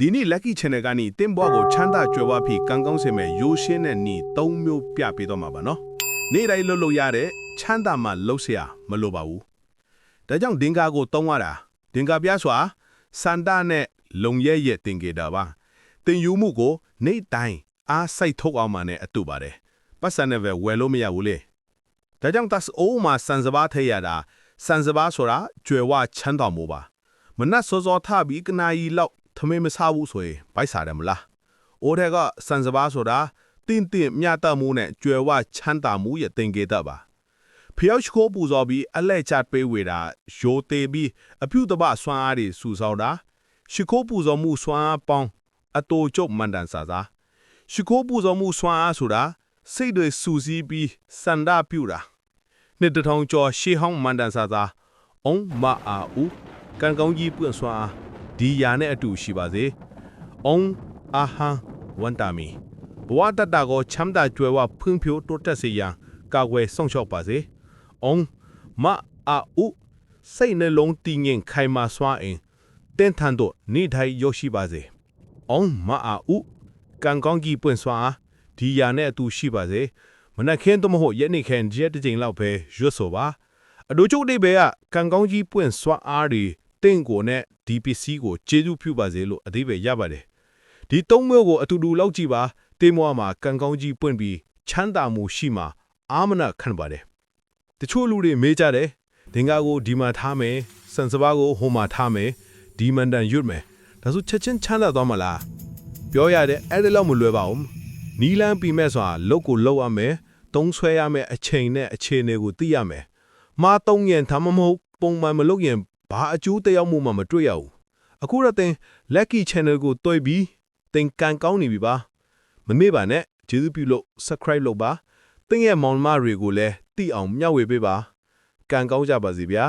ဒီနေ့ Lucky Channel ကနေတင်ပွားကိုချမ်းသာကြွယ်ဝပြီးကံကောင်းစေမယ့်ရိုးရှင်းတဲ့နေ့၃မျိုးပြပေးတော့မှာပါနော်။နေ့တိုင်းလှုပ်လို့ရတဲ့ချမ်းသာမှလှုပ်စရာမလိုပါဘူး။ဒါကြောင့်ဒင်္ဂါကိုသုံးရတာဒင်္ဂါပြစွာစန္ဒနဲ့လုံရဲရဲ့တင်ကြတာပါ။တင်ယူမှုကိုနေ့တိုင်းအားစိုက်ထုတ်အောင်မှနဲ့အတူပါတယ်။ပတ်စံနဲ့ပဲဝယ်လို့မရဘူးလေ။ဒါကြောင့် that's all မှာစံစပါးထည့်ရတာစံစပါးဆိုတာကြွယ်ဝချမ်းသာမှုပါ။မနက်စောစောထပြီးကနာရီလောက် ထမင်းမစားဘူးဆိုရင်ဘိုက်စားတယ်မလား။အိုးတဲ့ကစံစပါးဆိုတာတင်းတင်းမြတ်တမှုနဲ့ကြွယ်ဝချမ်းသာမှုရဲ့တင်ကေတပါ။ဖျောက်ချိုးပူဇော်ပြီးအလဲချတ်ပေးဝေတာရိုးသေးပြီးအပြုတပဆွမ်းအားတွေစူဆောင်းတာရှိခိုးပူဇော်မှုဆွမ်းအားပေါင်းအတိုကျုပ်မန်တန်စာစားရှိခိုးပူဇော်မှုဆွမ်းအားဆိုတာစိတ်တွေစူစီးပြီးစန္ဒပြူတာနှစ်တထောင်ကျော်ရှေးဟောင်းမန်တန်စာစားအုံးမအာဦးကံကောင်းကြီးပွင့်ဆွမ်းအား ဒီယာနဲ့အတူရှိပါစေ။အုံးအာဟန်ဝန်တာမီဘဝတတကိုချမ်းသာကြွယ်ဝဖွံ့ဖြိုးတိုးတက်စေရန်ကာကွယ်ဆောင်ရှောက်ပါစေ။အုံးမအာဦးစိတ်နှလုံးတည်ငြိမ်ခိုင်မာစွာအင်တင်းထန်တို့နေထိုင်ရောက်ရှိပါစေ။အုံးမအာဦးကံကောင်းကြီးပွင့်စွာဒီယာနဲ့အတူရှိပါစေ။မနက်ခင်းသို့မဟုတ်ရက်နေ့ခင်းရက်တစ်ချိန်လောက်ပဲရွတ်ဆိုပါအဒိုချုပ်အိဗေကကံကောင်းကြီးပွင့်စွာအားတွေတင့်ကိုနဲ့ ဒီပစ္စည်းကိုကျေးဇူးပြုပါစေလို့အသေးပဲရပါတယ်ဒီသုံးမျိုးကိုအတူတူလောက်ကြည့်ပါတေးမွားမှာကံကောင်းကြီးပွင့်ပြီးချမ်းသာမှုရှိမှာအာမနာခံပါတယ်တချို့လူတွေမေးကြတယ်ဒင်္ဂါကိုဒီမှာထားမယ်စံစပါးကိုဟိုမှာထားမယ်ဒီမန်တန်ရွတ်မယ်ဒါဆိုချက်ချင်းချမ်းသာသွားမလားပြောရတယ်အဲ့ဒါလောက်မလွယ်ပါဘူးနီလန်းပြီးမဲ့ဆိုတာလုတ်ကိုလုတ်ရမယ်တုံးဆွဲရမယ်အချိန်နဲ့အခြေအနေကိုသိရမယ်မာတုံးရင်ဒါမှမဟုတ်ပုံမှန်မလုပ်ရင် ဘာအကျိုးသက်ရောက်မှုမှမတွေ့ရဘူးအခုတော့သင် lucky channel ကိုတွိုက်ပြီးသင်ကန်ကောင်းနေပြီပါမမေ့ပါနဲ့ကျေးဇူးပြုလို့ subscribe လုပ်ပါသင်ရဲ့မောင်မတွေကိုလည်းသိအောင်မျှဝေပေးပါကန်ကောင်းကြပါစေဗျာ